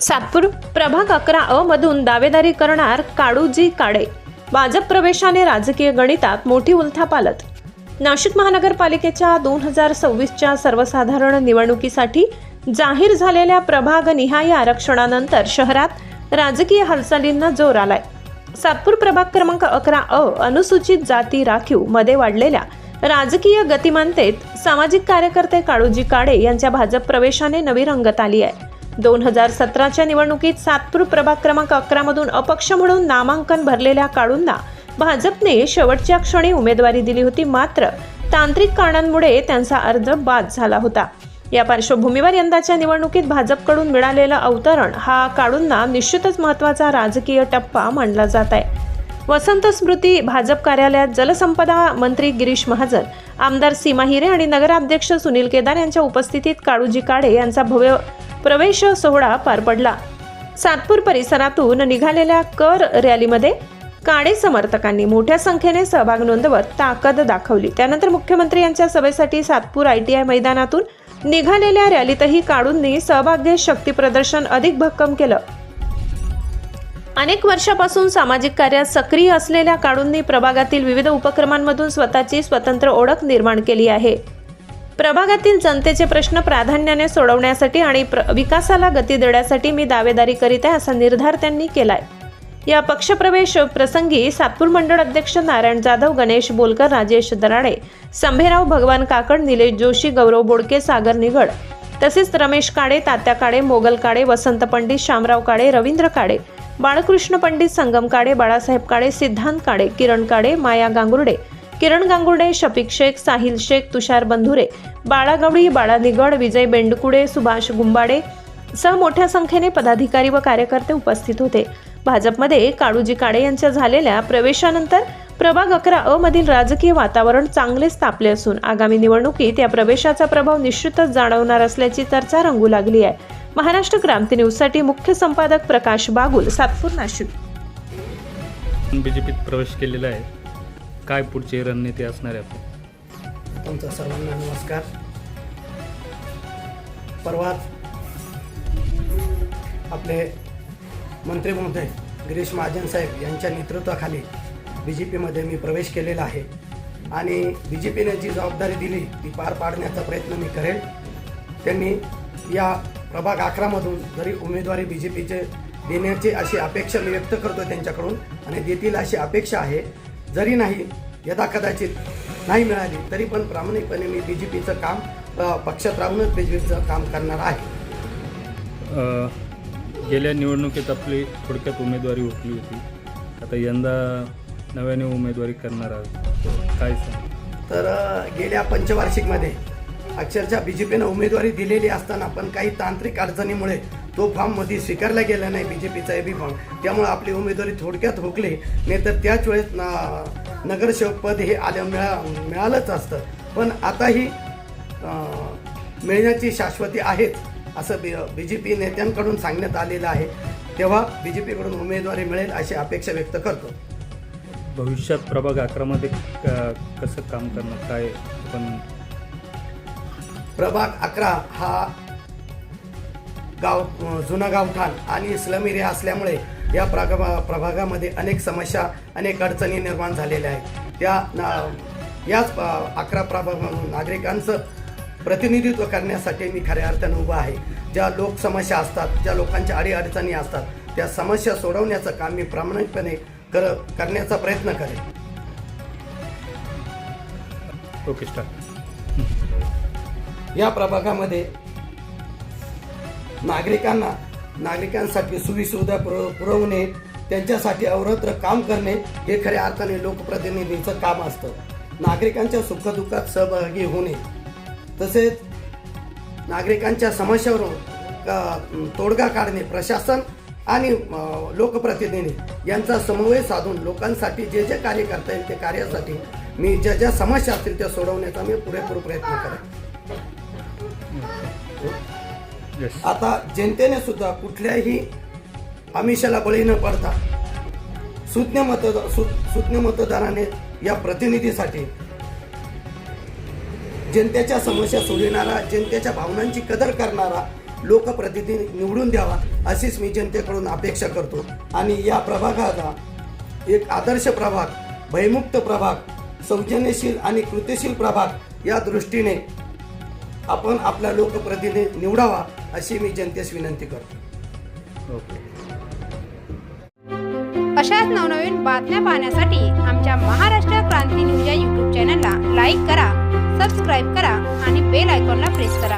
सातपूर प्रभाग अकरा अ मधून दावेदारी करणार काळूजी काळे. भाजप प्रवेशाने राजकीय गणितात मोठी उलथापालत. नाशिक महानगरपालिकेच्या दोन हजार सव्वीसच्या सर्वसाधारण निवडणुकीसाठी जाहीर झालेल्या प्रभाग निहाय आरक्षणानंतर शहरात राजकीय हालचालींना जोर आलाय. सातपूर प्रभाग क्रमांक अकरा अ अनुसूचित जाती राखीवमध्ये वाढलेल्या राजकीय गतिमानतेत सामाजिक कार्यकर्ते काळूजी काळे यांच्या भाजप प्रवेशाने नवी रंगत आली आहे. दोन हजार सतराच्या निवडणुकीत सातपूर प्रभाग क्रमांक अकरामधून अपक्ष म्हणून नामांकन भरलेल्या काळूंना भाजपने शेवटच्या क्षणी उमेदवारी दिली होती मात्र तांत्रिक कारणांमुळे त्यांचा अर्ज बाद झाला होता. या पार्श्वभूमीवर यंदाच्या निवडणुकीत भाजपकडून मिळालेलं अवतरण हा काळूंना निश्चितच महत्त्वाचा राजकीय टप्पा मानला जात आहे. वसंत स्मृती भाजप कार्यालयात जलसंपदा मंत्री गिरीश महाजन आमदार सीमा हिरे आणि नगराध्यक्ष सुनील केदार यांच्या उपस्थितीत काळूजी काळे यांचा भव्य प्रवेश सोहळा पार पडला. सातपूर परिसरातून निघालेल्या कर रॅलीमध्ये काळे समर्थकांनी मोठ्या संख्येने सहभाग नोंदवत ताकद दाखवली. त्यानंतर मुख्यमंत्री यांच्या सभेसाठी सातपूर आय टी आय मैदानातून निघालेल्या रॅलीतही काळूंनी सहभाग घेत शक्ती प्रदर्शन अधिक भक्कम केलं. अनेक वर्षापासून सामाजिक कार्यात सक्रिय असलेल्या काळूंनी प्रभागातील विविध उपक्रमांमधून स्वतःची स्वतंत्र ओळख निर्माण केली आहे. प्रभागातील जनतेचे प्रश्न प्राधान्याने सोडवण्यासाठी आणि प्र- विकासाला गती देण्यासाठी मी दावेदारी करीत आहे असा निर्धार त्यांनी केलाय. या पक्षप्रवेश प्रसंगी सातपूर मंडळ अध्यक्ष नारायण जाधव गणेश बोलकर राजेश दराडे संभेराव भगवान काकड निलेश जोशी गौरव बोडके सागर निगड तसेच रमेश काळे तात्या काळे मोगल काळे वसंत पंडित शामराव काळे रवींद्र काळे बाळकृष्ण पंडित संगम काळे बाळासाहेब काळे सिद्धांत काळे किरण काळे माया गांगुर्डे किरण गांगुर्डे शफिक शेख साहिल शेख तुषार बंधुरे बाळागवडी बाळा निगड विजय बेंडकुडे सुभाष गुंबाडे सह मोठ्या संख्येने पदाधिकारी व कार्यकर्ते उपस्थित होते. भाजपमध्ये काळूजी काळे यांच्या झालेल्या प्रवेशानंतर प्रभाग अकरा अ मधील राजकीय वातावरण चांगलेच तापले असून आगामी निवडणुकीत या प्रवेशाचा प्रभाव निश्चितच जाणवणार असल्याची चर्चा रंगू लागली आहे. महाराष्ट्र क्रांती न्यूजसाठी मुख्य संपादक प्रकाश बागुल सातपूर नाशिक. बी जे पीत प्रवेश केलेला आहे. काय पुढची रणनीती असणार आहे? आपली तुमचा सर्वांना नमस्कार. परवाच आपले मंत्री महोदय गिरीश महाजन साहेब यांच्या नेतृत्वाखाली बी जे पीमध्ये मी प्रवेश केलेला आहे. आणि बी जे पीने जी जबाबदारी दिली ती पार पाडण्याचा प्रयत्न मी करेल. त्यांनी या प्रभाग अकरामधून जरी उमेदवारी बी जे पीचे देण्याची अशी अपेक्षा मी व्यक्त करतो त्यांच्याकडून आणि देतील अशी अपेक्षा आहे. जरी नाही यदा कदाचित नाही मिळाली तरी पण प्रामाणिकपणे मी बी जे पीचं काम पक्षात राहूनच बी जे पीचं काम करणार आहे. गेल्या निवडणुकीत आपली थोडक्यात उमेदवारी उठली होती. आता यंदा नव्याने उमेदवारी करणार आहोत. काय सांग तर गेल्या पंचवार्षिकमध्ये अक्षरशः बी जे पीनं उमेदवारी दिलेली असताना पण काही तांत्रिक अडचणीमुळे तो फॉर्ममध्ये स्वीकारला गेला नाही बी जे पीचा एबी फॉर्म. त्यामुळे आपली उमेदवारी थोडक्यात हुकली. नाही तर त्याच वेळेस ना- नगरसेवक पद हे आल्या मिळा मिळालंच असतं. पण आताही मिळण्याची शाश्वती आहेच असं बी बी जे पी नेत्यांकडून सांगण्यात आलेलं आहे. तेव्हा बी जे पीकडून उमेदवारी मिळेल अशी अपेक्षा व्यक्त करतो. भविष्यात प्रभाग अकरामध्ये क- कसं काम करणार काय पण प्रभाग अकरा हा गाव जुनं जुना गावठाण आणि स्लम एरिया असल्यामुळे या प्रभा प्रभागामध्ये अनेक समस्या अनेक अडचणी निर्माण झालेल्या आहेत. त्या ना- याच अकरा प्रभाग नागरिकांचं प्रतिनिधित्व करण्यासाठी मी खऱ्या अर्थानं उभा आहे. ज्या लोकसमस्या असतात ज्या लोकांच्या अडीअडचणी असतात त्या समस्या सोडवण्याचं काम मी प्रामाणिकपणे कर करण्याचा प्रयत्न करेन. ओके स्टार या प्रभागामध्ये नागरिकांना नागरिकांसाठी सुविसुविधा पुरव पुरवणे त्यांच्यासाठी अवरत्र काम करणे हे खऱ्या अर्थाने लोकप्रतिनिधींचं काम असतं. नागरिकांच्या सुखदुःखात सहभागी होणे. तसेच नागरिकांच्या समस्यावर तोडगा काढणे प्रशासन आणि लोकप्रतिनिधी यांचा समन्वय साधून लोकांसाठी जे जे कार्य करता येईल ते कार्यासाठी मी ज्या ज्या समस्या असतील त्या सोडवण्याचा मी पुरेपूर प्रयत्न करेन. आता जनतेने सुद्धा कुठल्याही आमिषाला बळी न पडता सुज्ञ मतदार सुज्ञ मतदाराने या प्रतिनिधीसाठी जनतेच्या समस्या सोडविणारा जनतेच्या भावनांची कदर करणारा लोकप्रतिनिधी निवडून द्यावा अशीच मी जनतेकडून अपेक्षा करतो. आणि या प्रभागाचा एक आदर्श प्रभाग भयमुक्त प्रभाग सौजन्यशील आणि कृतिशील प्रभाग या दृष्टीने आपण आपला लोकप्रतिनिधी निवडावा अशी मी जनतेस विनंती करतो. ओके. अशाच नवनवीन बातम्या पाहण्यासाठी आमच्या महाराष्ट्र क्रांती न्यूज या यूट्यूब चॅनलला लाईक करा सबस्क्राईब करा आणि बेल आयकॉनला प्रेस करा.